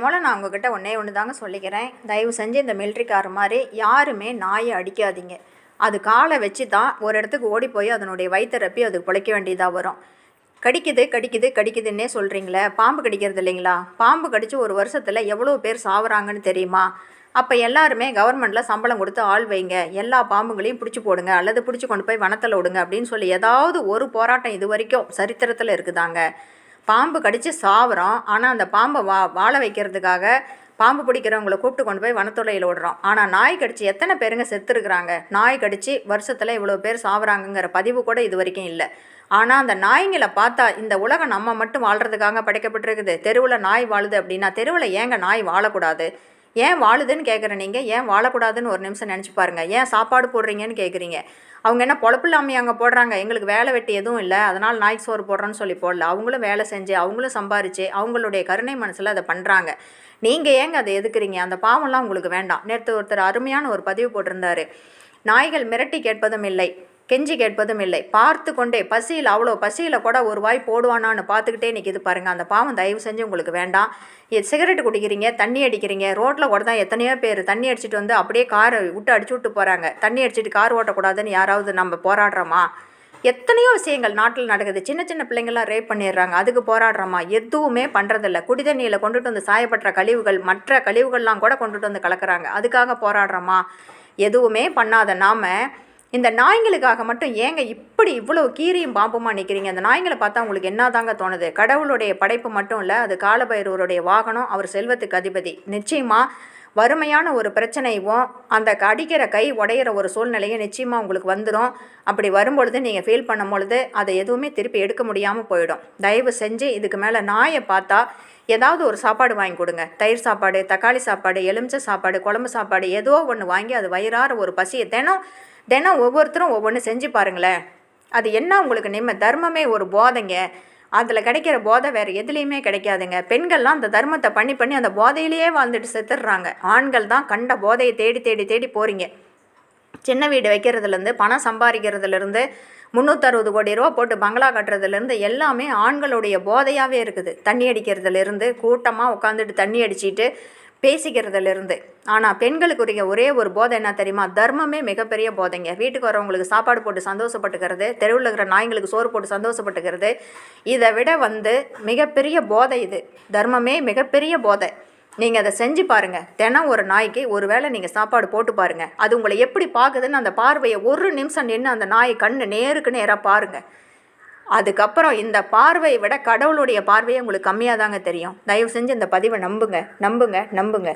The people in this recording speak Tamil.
மூலம் நான் உங்ககிட்ட ஒன்றே ஒன்று தாங்க சொல்லிக்கிறேன். தயவு செஞ்சு இந்த மிலிட்ரிக்கார மாதிரி யாருமே நாயை அடிக்காதீங்க. அது காலை வச்சு தான் ஒரு இடத்துக்கு ஓடி போய் அதனுடைய வயிற்றை அது அதுக்கு பிழைக்க வேண்டியதாக வரும். கடிக்குது கடிக்குது கடிக்குதுன்னே சொல்கிறீங்களே பாம்பு கடிக்கிறது இல்லைங்களா? பாம்பு கடித்து ஒரு வருஷத்தில் எவ்வளோ பேர் சாவுறாங்கன்னு தெரியுமா? அப்போ எல்லாருமே கவர்மெண்ட்டில் சம்பளம் கொடுத்து ஆள் வைங்க. எல்லா பாம்புங்களையும் பிடிச்சி போடுங்க. அல்லது பிடிச்சி கொண்டு போய் வனத்தில் விடுங்க அப்படின்னு சொல்லி ஏதாவது ஒரு போராட்டம் இது வரைக்கும் சரித்திரத்தில் இருக்குதாங்க. பாம்பு கடித்து சாவுறோம் ஆனால் அந்த பாம்பை வா வாழ வைக்கிறதுக்காக பாம்பு பிடிக்கிறவங்கள கூப்பிட்டு கொண்டு போய் வனத்துறையில் விடுறோம் ஆனால் நாய் கடிச்சு எத்தனை பேருங்க செத்துருக்குறாங்க? நாய் கடிச்சு வருஷத்தில் இவ்வளோ பேர் சாவுறாங்கங்கிற பதிவு கூட இது வரைக்கும் இல்லை. ஆனால் அந்த நாய்ங்களை பார்த்தா இந்த உலகம் நம்ம மட்டும் வாழ்கிறதுக்காக படைக்கப்பட்டிருக்குது. தெருவில் நாய் வாழுது அப்படின்னா தெருவில் ஏங்க நாய் வாழக்கூடாது? ஏன் வாழுதுன்னு கேட்குற நீங்கள் ஏன் வாழக்கூடாதுன்னு ஒரு நிமிஷம் நினச்சி பாருங்கள் ஏன் சாப்பாடு போடுறீங்கன்னு கேட்குறீங்க அவங்க என்ன பொழப்பில்லாமையை அங்கே போடுறாங்க? எங்களுக்கு வேலை வெட்டி எதுவும் இல்லை. அதனால் நாய்க்கு சோறு போடுறோன்னு சொல்லி போடல. அவங்களும் வேலை செஞ்சு அவங்களும் சம்பாரித்து அவங்களுடைய கருணை மனசில் அதை பண்ணுறாங்க நீங்கள் ஏங்க அதை எதுக்குறீங்க? அந்த பாவம்லாம் உங்களுக்கு வேண்டாம். நேற்று ஒருத்தர் அருமையான ஒரு பதிவு போட்டிருந்தாரு. நாய்கள் மிரட்டி கேட்பதும் இல்லை. கெஞ்சி கேட்பதும் இல்லை. பார்த்து கொண்டே பசியில் அவ்வளோ பசியில் கூட ஒரு வாய் போடுவானான்னு பார்த்துக்கிட்டே நிற்கிது பாருங்கள் அந்த பாவம் தயவு செஞ்சு உங்களுக்கு வேண்டாம். சிகரெட் குடிக்கிறீங்க தண்ணி அடிக்கிறீங்க ரோட்டில் கூட தான் எத்தனையோ பேர் தண்ணி அடிச்சுட்டு வந்து அப்படியே காரை விட்டு அடிச்சு விட்டு போகிறாங்க தண்ணி அடிச்சுட்டு கார் ஓட்டக்கூடாதுன்னு யாராவது நம்ம போராடுறோமா? எத்தனையோ விஷயங்கள் நாட்டில் நடக்குது. சின்ன சின்ன பிள்ளைங்களாம் ரேப் பண்ணிடுறாங்க. அதுக்கு போராடுறோமா? எதுவுமே பண்ணுறதில்ல குடிதண்ணியில் கொண்டுட்டு வந்து சாயப்பட்ட கழிவுகள் மற்ற கழிவுகள்லாம் கூட கொண்டுட்டு வந்து கலக்குறாங்க. அதுக்காக போராடுறோமா? எதுவுமே பண்ணாத நாம் இந்த நாய்ங்களுக்காக மட்டும் ஏங்க இப்படி இவ்வளோ கீரியும் பாம்புமா நிற்கிறீங்க அந்த நாய்ங்களை பார்த்தா உங்களுக்கு என்ன தாங்க தோணுது? கடவுளுடைய படைப்பு மட்டும் இல்லை அது காலபைரவருடைய வாகனம் அவர் செல்வத்துக்கு அதிபதி. நிச்சயமாக வறுமையான ஒரு பிரச்சனையும் அந்த அடிக்கிற கை உடையிற ஒரு சூழ்நிலையும் நிச்சயமாக உங்களுக்கு வந்துடும் அப்படி வரும்பொழுது நீங்கள் ஃபீல் பண்ணும் பொழுது அதை எதுவுமே திருப்பி எடுக்க முடியாமல் போயிடும். தயவு செஞ்சு இதுக்கு மேலே நாயை பார்த்தா ஏதாவது ஒரு சாப்பாடு வாங்கி கொடுங்க. தயிர் சாப்பாடு தக்காளி சாப்பாடு எலுமிச்சை சாப்பாடு குழம்பு சாப்பாடு ஏதோ ஒன்று வாங்கி அது வயிறார ஒரு பசியை தினம் தினம் ஒவ்வொருத்தரும் ஒவ்வொன்று செஞ்சு பாருங்களேன். அது என்ன உங்களுக்கு நிம்ம தர்மமே ஒரு போதைங்க. அதில் கிடைக்கிற போதை வேறு எதுலேயுமே கிடைக்காதுங்க. பெண்கள்லாம் அந்த தர்மத்தை பண்ணி பண்ணி அந்த போதையிலேயே வாழ்ந்துட்டு செத்துடுறாங்க. ஆண்கள் தான் கண்ட போதையை தேடி தேடி தேடி போகிறீங்க சின்ன வீடு வைக்கிறதுலேருந்து பணம் சம்பாதிக்கிறதுலேருந்து முந்நூற்றறுபது கோடி ரூபா போட்டு பங்களா கட்டுறதுலேருந்து எல்லாமே ஆண்களுடைய போதையாகவே இருக்குது. தண்ணி அடிக்கிறதுலேருந்து கூட்டமாக உட்காந்துட்டு தண்ணி அடிச்சுட்டு பேசிக்கிறதுலேருந்து. ஆனால் பெண்களுக்குரிய ஒரே ஒரு போதை என்ன தெரியுமா? தர்மமே மிகப்பெரிய போதைங்க. வீட்டுக்கு வரவங்களுக்கு சாப்பாடு போட்டு சந்தோஷப்பட்டுக்கிறது தெருவில் இருக்கிற நாய்ங்களுக்கு சோறு போட்டு சந்தோஷப்பட்டுக்கிறது இதை விட வந்து மிகப்பெரிய போதை இது. தர்மமே மிகப்பெரிய போதை. நீங்கள் அதை செஞ்சு பாருங்கள் தினம் ஒரு நாய்க்கு ஒரு வேளை நீங்கள் சாப்பாடு போட்டு பாருங்கள் அது உங்களை எப்படி பார்க்குதுன்னு அந்த பார்வையை ஒரு நிமிஷம் நின்று அந்த நாய் கண்ணு நேருக்கு நேராக பாருங்கள் அதுக்கப்புறம் இந்த பார்வையை விட கடவுளுடைய பார்வையே உங்களுக்கு கம்மியாக தாங்க தெரியும். தயவு செஞ்சு இந்த பதிவை நம்புங்க நம்புங்க நம்புங்க.